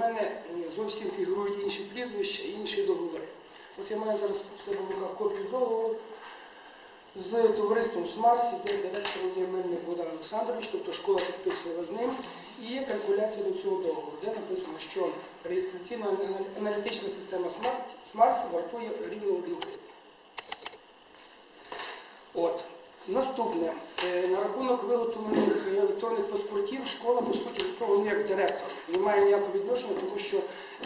мене е, зовсім фігурують інші прізвища і інші договори. От я маю зараз в себе руках копію договору з товариством Смарсі, де директором є Мельник Богдан Олександрович, тобто школа підписувала з ним. І є калькуляція до цього договору, де написано, що реєстраційна аналітична система Смарсі вартує рівно 1 гривень. От. Наступне, Е, на рахунок виготовлених електронних паспортів, школа, по суті, як директор, не має ніякого відношення, тому що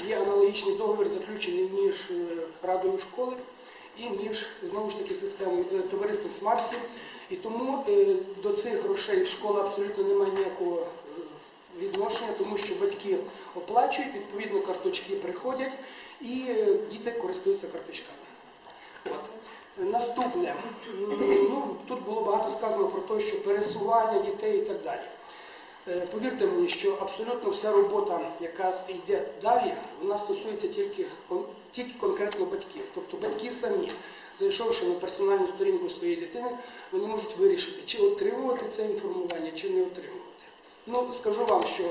є аналогічний договір, заключений між е, радою школи і між знову ж таки системою е, товариством Смарсі. І тому е, до цих грошей школа абсолютно не має ніякого відношення, тому що батьки оплачують, відповідно, карточки приходять і діти користуються карточками. Наступне, ну, тут було багато сказано про те, що пересування дітей і так далі. Е, Повірте мені, що абсолютно вся робота, яка йде далі, вона стосується тільки, тільки конкретно батьків. Тобто батьки самі, зайшовши на персональну сторінку своєї дитини, вони можуть вирішити, чи отримувати це інформування, чи не отримувати. Ну, скажу вам, що е,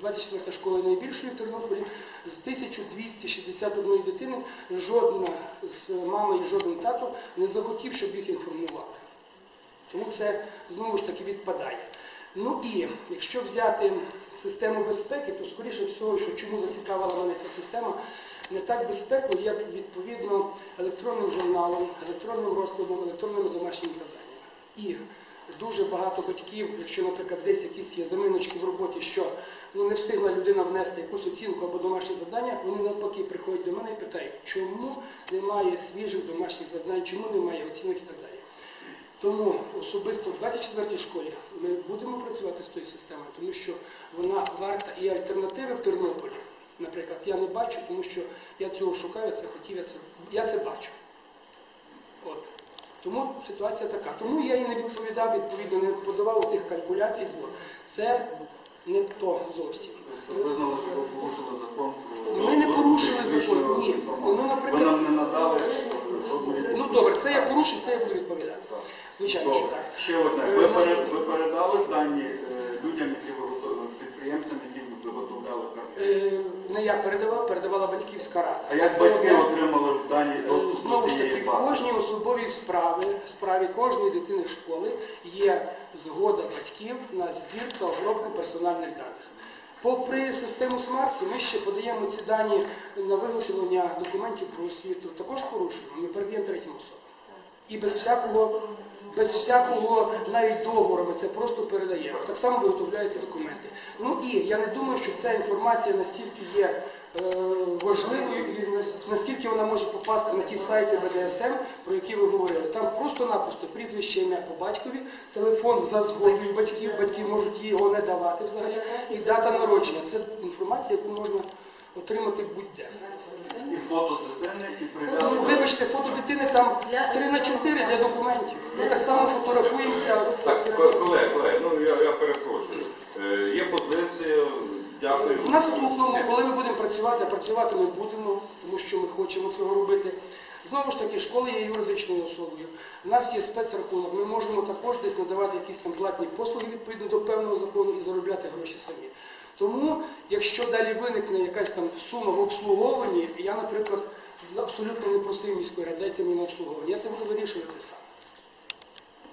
24 школа найбільшої в Тернополі з 1261 дитини жодна з мами і жоден тато не захотів, щоб їх інформували. Тому це знову ж таки відпадає. Ну і якщо взяти систему безпеки, то скоріше всього, що чому зацікавила мене ця система, не так безпекою, як відповідно електронним журналом, електронним розкладом, електронними домашніми завданнями. І дуже багато батьків, якщо, наприклад, десь якісь є заминочки в роботі, що ну, не встигла людина внести якусь оцінку або домашнє завдання, вони навпаки приходять до мене і питають, чому немає свіжих домашніх завдань, чому немає оцінок і так далі. Тому особисто в 24-й школі ми будемо працювати з тою системою, тому що вона варта і альтернативи в Тернополі. Наприклад, я не бачу, тому що я цього шукаю, це хотів, я це, я це бачу. От. Тому ситуація така. Тому я і не відповідав, відповідно, не подавав тих калькуляцій, бо це не то зовсім. Визнали, що ви порушили закон Ми не порушили закон, ні. Ну, наприклад- Ви нам не надали жодної Ну добре, це я буду відповідати. Звичайно, що так. Ще одне. Е, Ви, ви передали дані е, людям, які виготовили, підприємцям, які виготовляли карти? Е, Не я передавав, передавала батьківська рада. А як Це батьки одне. отримали дані доступ Знову ж таки, в кожній особовій справі, справі кожної дитини школи є згода батьків на збір та обробку персональних даних. Попри систему Смарсі, ми ще подаємо ці дані на виготовлення документів про освіту. Також порушуємо, ми передаємо третім особам. І без всякого, без всякого навіть договору ми це просто передаємо. Так само виготовляються документи. Ну і я не думаю, що ця інформація настільки є е, важливою і наскільки вона може попасти на ті сайти БДСМ, про які ви говорили. Там просто-напросто прізвище ім'я по батькові, телефон за згодою батьків, батьки можуть його не давати взагалі, і дата народження. Це інформація, яку можна отримати будь-де. І фото дитини, і Ну, прив'язку. Вибачте, фото дитини там 3 на 4 для документів. Ми так само фотографуємося. Так, ко- колеги, колеги, ну я, я перепрошую. Е, є позиція, дякую. В наступному, коли ми будемо працювати, а працювати ми будемо, тому що ми хочемо цього робити. Знову ж таки, школа є юридичною особою. У нас є спецрахунок, ми можемо також десь надавати якісь там платні послуги відповідно до певного закону і заробляти гроші самі. Тому, якщо далі виникне якась там сума в обслуговуванні, я, наприклад, абсолютно не просив міської дайте мені обслуговування. Я це буду вирішувати сам.